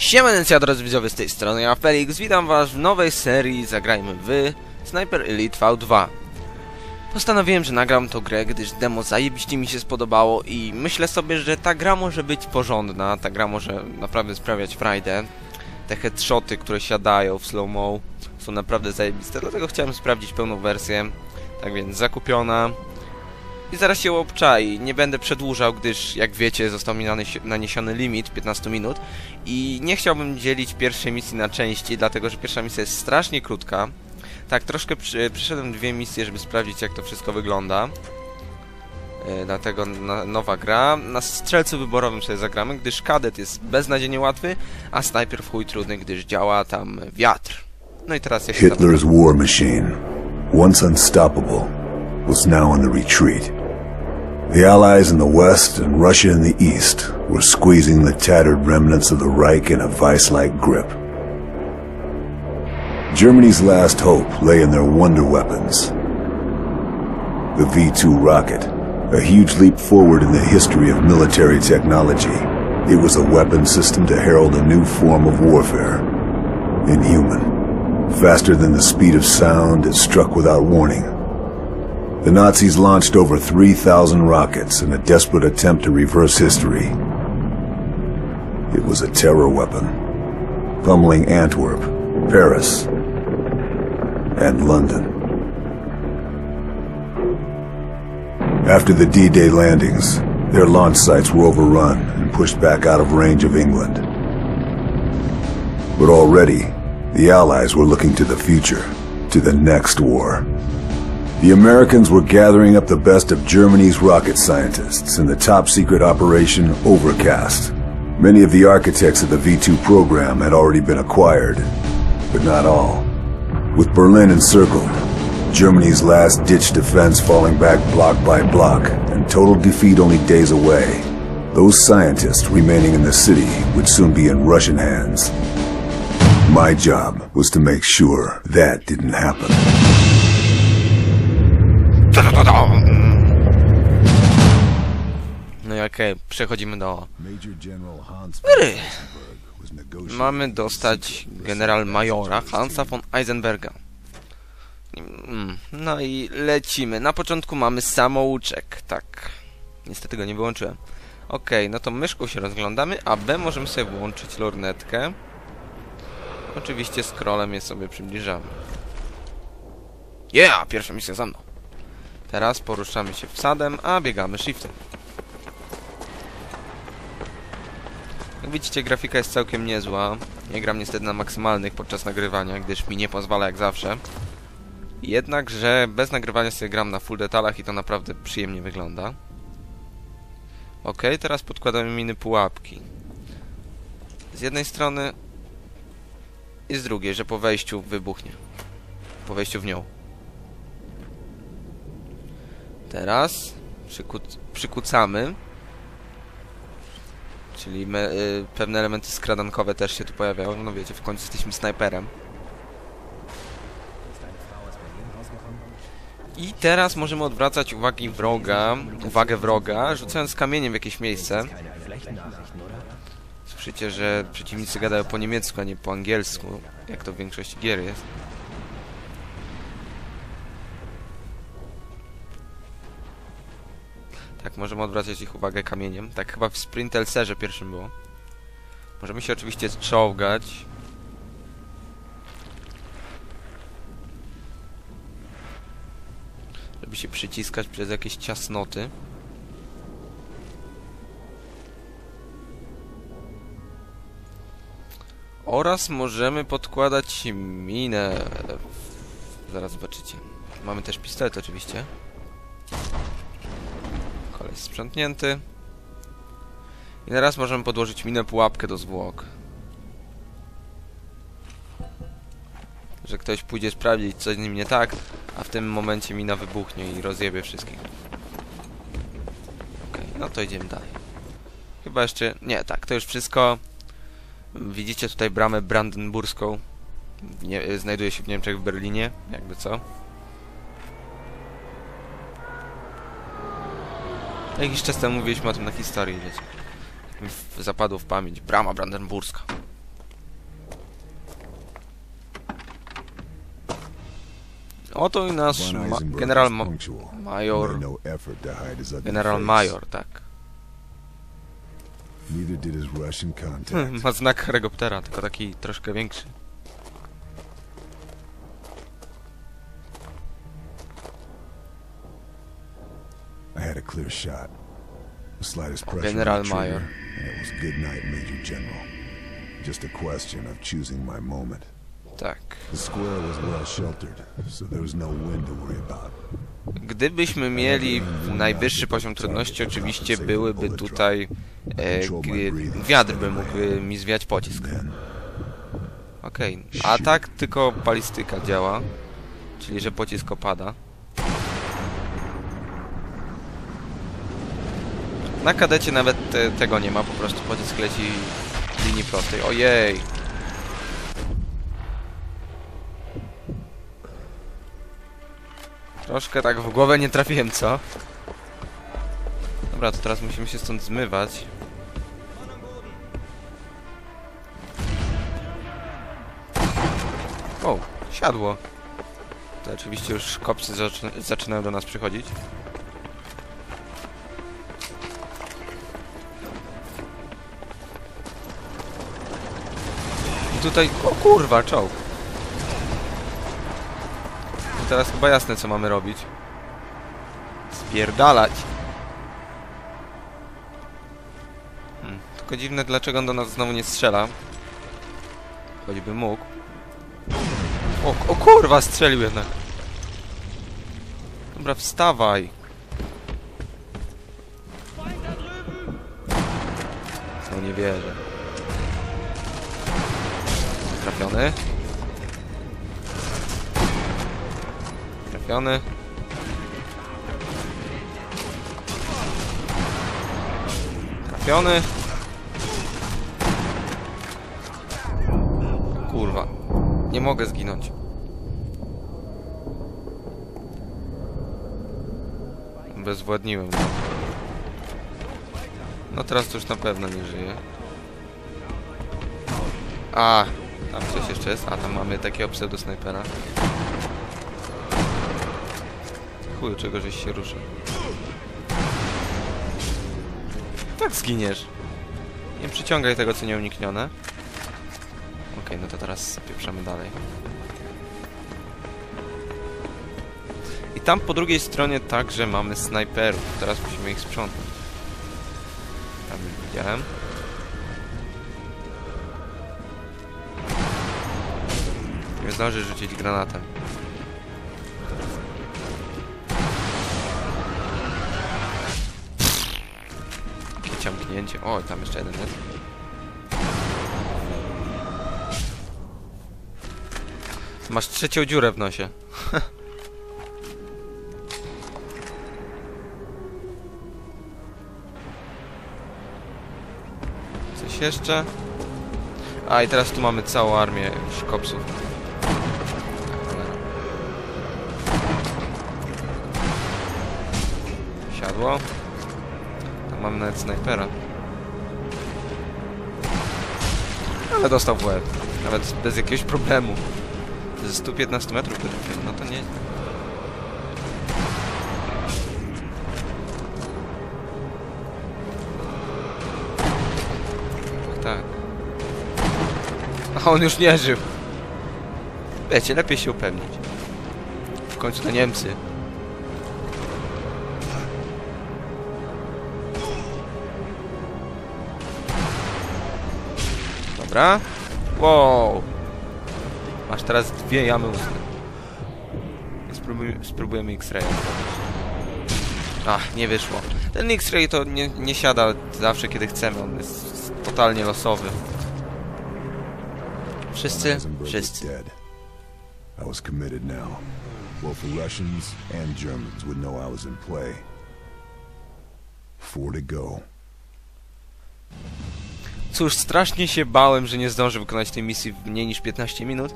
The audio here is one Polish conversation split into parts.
Siemanencja drodzy widzowie z tej strony, ja Felix, witam was w nowej serii Zagrajmy w Sniper Elite V2 Postanowiłem, że nagram tą grę, gdyż demo zajebiście mi się spodobało i myślę sobie, że ta gra może być porządna, ta gra może naprawdę sprawiać frajdę. Te headshoty, które siadają w slow-mo są naprawdę zajebiste, dlatego chciałem sprawdzić pełną wersję. Tak więc zakupiona i zaraz się obczai. Nie będę przedłużał, gdyż jak wiecie został mi naniesiony limit 15 minut i nie chciałbym dzielić pierwszej misji na części, dlatego że pierwsza misja jest strasznie krótka. Tak, troszkę przy, przyszedłem dwie misje, żeby sprawdzić jak to wszystko wygląda. Yy, dlatego na, nowa gra. Na strzelcu wyborowym sobie zagramy, gdyż kadet jest beznadziejnie łatwy, a snajper w chuj trudny, gdyż działa tam wiatr. No i teraz ja się Hitler's war machine, once unstoppable, was now on the retreat. The Allies in the west and Russia in the east were squeezing the tattered remnants of the Reich in a vice-like grip. Germany's last hope lay in their wonder weapons. The V-2 rocket, a huge leap forward in the history of military technology. It was a weapon system to herald a new form of warfare. Inhuman. Faster than the speed of sound, it struck without warning, the Nazis launched over 3,000 rockets in a desperate attempt to reverse history. It was a terror weapon, pummeling Antwerp, Paris, and London. After the D-Day landings, their launch sites were overrun and pushed back out of range of England. But already, the Allies were looking to the future, to the next war. The Americans were gathering up the best of Germany's rocket scientists in the top-secret Operation Overcast. Many of the architects of the V-2 program had already been acquired, but not all. With Berlin encircled, Germany's last-ditch defense falling back block by block, and total defeat only days away, those scientists remaining in the city would soon be in Russian hands. My job was to make sure that didn't happen. No i okej, okay, przechodzimy do gry. Mamy dostać general majora Hansa von Eisenberga. Mm, no i lecimy. Na początku mamy samouczek, tak. Niestety go nie wyłączyłem. Okej, okay, no to myszką się rozglądamy, a B możemy sobie włączyć lornetkę. Oczywiście scrollem je sobie przybliżamy. Yeah! Pierwsza misja za mną. Teraz poruszamy się wsadem, a biegamy shiftem. Jak widzicie, grafika jest całkiem niezła. Nie gram niestety na maksymalnych podczas nagrywania, gdyż mi nie pozwala jak zawsze. Jednakże bez nagrywania sobie gram na full detalach i to naprawdę przyjemnie wygląda. Ok, teraz podkładamy miny pułapki. Z jednej strony i z drugiej, że po wejściu wybuchnie. Po wejściu w nią. Teraz przykucamy. Czyli me, y, pewne elementy skradankowe też się tu pojawiają. No wiecie, w końcu jesteśmy snajperem. I teraz możemy odwracać uwagi wroga, uwagę wroga, rzucając kamieniem w jakieś miejsce. Słyszycie, że przeciwnicy gadają po niemiecku, a nie po angielsku, jak to w większości gier jest. Tak, możemy odwracać ich uwagę kamieniem. Tak chyba w Sprintelserze pierwszym było. Możemy się oczywiście czołgać. Żeby się przyciskać przez jakieś ciasnoty. Oraz możemy podkładać minę. Zaraz zobaczycie. Mamy też pistolet oczywiście. Koleś sprzątnięty. I teraz możemy podłożyć minę pułapkę do zwłok. Że ktoś pójdzie sprawdzić, co z nim nie tak, a w tym momencie mina wybuchnie i rozjebie wszystkich. Okej, okay, no to idziemy dalej. Chyba jeszcze... Nie, tak, to już wszystko. Widzicie tutaj bramę brandenburską. Nie, znajduje się w Niemczech, w Berlinie, jakby co. Jakiś czas temu mówiliśmy o tym na historii, wiecie. Zapadło w pamięć. Brama brandenburska. Oto i nasz ma general ma major. General major, tak. Ma znak Harry'ego Pottera, tylko taki troszkę większy. Had a clear shot. The slightest pressure General Major. and it was good night, Major General. Just a question of choosing my moment. Tak. The square was well sheltered, so there was no wind to worry about. Gdybyśmy mieli najwyższy poziom trudności, oczywiście byłyby tutaj e, wiatr by mógł e, mi zwiać pocisk. Okej, a tak tylko balistyka działa, czyli że pocisk opada. Na kadecie nawet te, tego nie ma, po prostu pocisk leci w linii prostej. Ojej! Troszkę tak w głowę nie trafiłem, co? Dobra, to teraz musimy się stąd zmywać. O, siadło. To oczywiście już zaczyna, zaczynają do nas przychodzić. Tutaj... O kurwa, czołg. I teraz chyba jasne, co mamy robić. Spierdalać. Hmm, tylko dziwne, dlaczego on do nas znowu nie strzela. Choćby mógł. O, o kurwa, strzelił jednak. Dobra, wstawaj. No nie wierzę. Trafiony. Trafiony. Trafiony. Kurwa. Nie mogę zginąć. Bezwładniłem. No teraz to już na pewno nie żyje. A, tam coś jeszcze jest. A, tam mamy takiego pseudosnajpera. Chuj, czego żeś się ruszył. Tak zginiesz. Nie przyciągaj tego, co nieuniknione. Okej, no to teraz zapieprzamy dalej. I tam po drugiej stronie także mamy snajperów. Teraz musimy ich sprzątać. Tam widziałem. Zdąży rzucić granatem. Ciągnięcie. O, tam jeszcze jeden jest. Masz trzecią dziurę w nosie. Coś jeszcze? A i teraz tu mamy całą armię szkopsów. Siadło. Tam mamy nawet snajpera. Ale dostał w łeb. Nawet bez jakiegoś problemu. Ze 115 metrów no to nie... Tak, tak. A on już nie żył. Wiecie, lepiej się upewnić. W końcu to Niemcy. Dobra. Wow. Masz teraz dwie jamy ustne. Spróbuj, spróbujemy X-Raya Ach, nie wyszło. Ten X-Ray to nie, nie siada zawsze kiedy chcemy, on jest totalnie losowy. Wszyscy? Wszyscy. I was committed now. Both the Russians and Germans would know I was in play. Four to go. Cóż, strasznie się bałem, że nie zdążę wykonać tej misji w mniej niż 15 minut.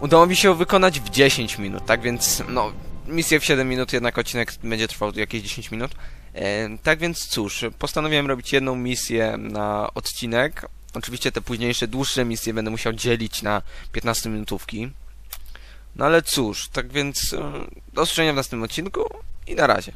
Udało mi się ją wykonać w 10 minut, tak więc, no, misję w 7 minut, jednak odcinek będzie trwał jakieś 10 minut. E, tak więc cóż, postanowiłem robić jedną misję na odcinek. Oczywiście te późniejsze, dłuższe misje będę musiał dzielić na 15 minutówki. No ale cóż, tak więc e, do usłyszenia w następnym odcinku i na razie.